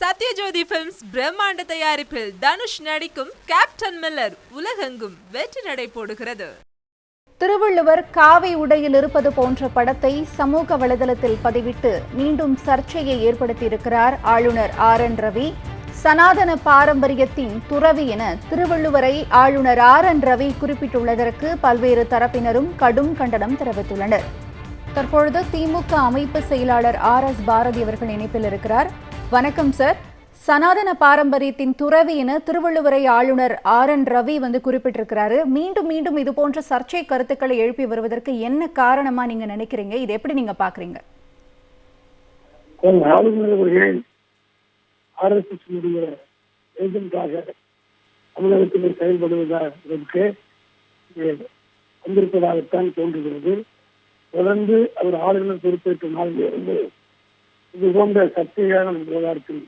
Sathyajothi films பிரம்மாண்ட தயாரிப்பில் தனுஷ் நடிக்கும் கேப்டன் மில்லர் உலகெங்கும் வெற்றி நடை போடுகிறது. திருவள்ளுவர் காவி உடையில் இருப்பது போன்ற படத்தை சமூக வலைதளத்தில் பதிவிட்டு மீண்டும் சர்ச்சையை ஏற்படுத்தியிருக்கிறார் ஆளுநர் ஆர் என் ரவி. சனாதன பாரம்பரியத்தின் துறவி என திருவள்ளுவரை ஆளுநர் ஆர் என் ரவி குறிப்பிட்டுள்ளதற்கு பல்வேறு தரப்பினரும் கடும் கண்டனம் தெரிவித்துள்ளனர். தற்பொழுது திமுக அமைப்பு செயலாளர் ஆர் எஸ் பாரதி அவர்கள் இணைப்பில் இருக்கிறார். வணக்கம் சார் சனாதன பாரம்பரியத்தின் துறவின்னு திருவள்ளுவரை ஆளுநர் ஆர் என் ரவி வந்து குறிப்பிட்டிருக்கிறாரு. மீண்டும் மீண்டும் இது போன்ற சர்ச்சை கருத்துக்களை எழுப்பி வருவதற்கு என்ன காரணமா நீங்க நினைக்கிறீங்க? இது எப்படி நீங்க பாக்குறீங்க ஆளுநர் அவர்கள் ஆர்எஸ்எஸ்னுடைய ஏஜென்டாக தமிழகத்தில் செயல்படுவதற்கு வந்திருப்பதாகத்தான் தோன்றுகிறது. தொடர்ந்து அவர் ஆளுநர் பொறுப்பேற்ற நாளிலிருந்து இது போன்ற சர்ச்சையான விவகாரத்தில்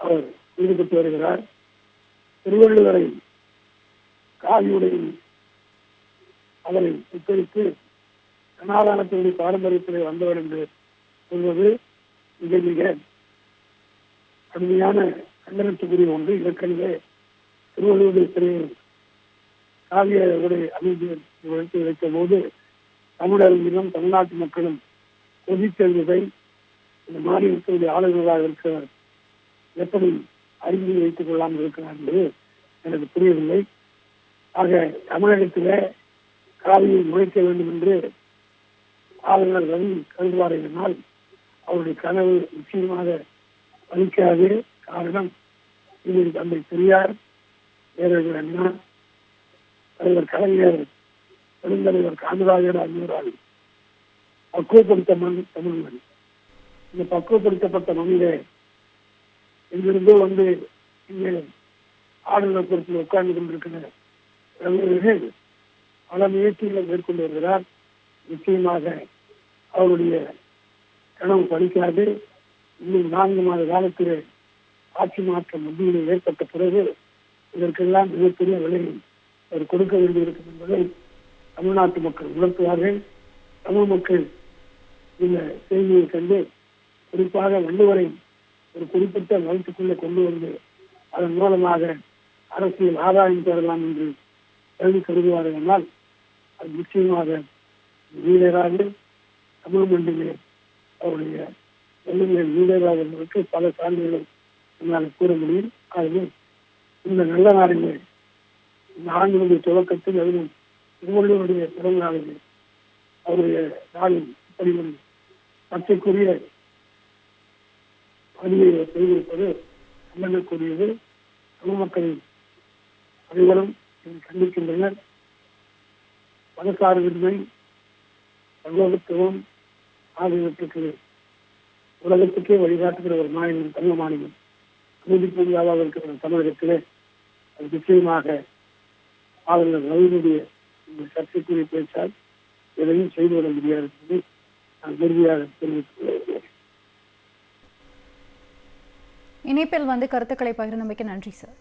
அவர் ஈடுபட்டு வருகிறார். திருவள்ளுவரை காவியுடையும் அவரை சித்தரித்து சனாதானத்தினுடைய பாரம்பரியத்திலே வந்தவர் என்று சொல்வது மிக மிக கடுமையான கண்டனத்துக்குரிய ஒன்று. இதற்கென்றே திருவள்ளுவருடைய சிறையில் காவிய உடைய அமைதி வைத்த போது தமிழர்களும் தமிழ்நாட்டு மக்களும் கொதித்தெழுவதை இந்த மாநிலத்தினுடைய ஆளுநராக இருக்கிறார் எப்படி அறிந்து வைத்துக் கொள்ளாமல் இருக்கிறார் என்பது எனக்கு புரியவில்லை. ஆக தமிழகத்தில் காவியை முளைக்க வேண்டும் என்று ஆளுநர் ரவி கருதுவாரையினால் அவருடைய கனவு நிச்சயமாக பலிக்காது. காரணம் இதில் தந்தை பெரியார் பேரறிஞர் அண்ணா தலைவர் கலைஞர் பெருந்தலைவர் காமராஜர் ஆகியோரால் பக்குவப்படுத்த மண் தமிழ் மண். இந்த பக்குவப்படுத்தப்பட்ட மனிதர் இங்கிருந்து வந்து இங்கே ஆளுநர் பொறுப்பில் உட்கார்ந்து கொண்டிருக்கிற ரவிவர்கள் பல முயற்சிகளை மேற்கொண்டு வருகிறார். நிச்சயமாக அவருடைய கனவு படிக்காது இன்னும் நான்கு மாத காலத்தில் ஆட்சி மாற்றம் மத்தியில் ஏற்பட்ட பிறகு இதற்கெல்லாம் மிகப்பெரிய விலையை அவர் கொடுக்க வேண்டியிருக்கும் என்பதை தமிழ்நாட்டு மக்கள் உணர்த்துவார்கள். தமிழ் மக்கள் இந்த செய்தியை கண்டு குறிப்பாக வள்ளுவரை ஒரு குறிப்பிட்ட வகுப்புக்குள்ளே கொண்டு வந்து அதன் மூலமாக அரசியல் ஆதாயம் பெறலாம் என்று கருதி கருதுவார்கள் என்றால் அது நிச்சயமாக வீரராக தமிழ் மண்டிலே அவருடைய வெள்ளுங்கள் வீரராக என்பதற்கு பல சான்றுகளை என்னால் கூற முடியும். ஆகவே இந்த நல்ல நாளிலே இந்த ஆண்டினுடைய துவக்கத்தில் அதுவும் திருவள்ளுவருடைய பிறந்த நாளிலே அவருடைய நாளில் இப்படி ஒரு பதிவை செய்திருப்பது கண்டனக்கூடியது தமிழ் மக்களின் அனைவரும் இதை கண்டிக்கின்றனர். மதசார்பின்மை சகோதரத்துவம் ஆகியவற்றுக்கு உலகத்துக்கே வழிகாட்டுகிற ஒரு மாநிலம் தமிழ் மாநிலம். நீதிபதியாக இருக்கிற தமிழகத்திலே அது நிச்சயமாக ஆளுநர் ரவியுடைய இந்த சர்ச்சைக்குரிய பேச்சால் எதையும் செய்துவிட முடியாது என்பதை நான் உறுதியாக தெரிவித்துக் இணைப்பில் வந்து கருத்துக்களை பகிர்ந்தமைக்கு நன்றி சார்.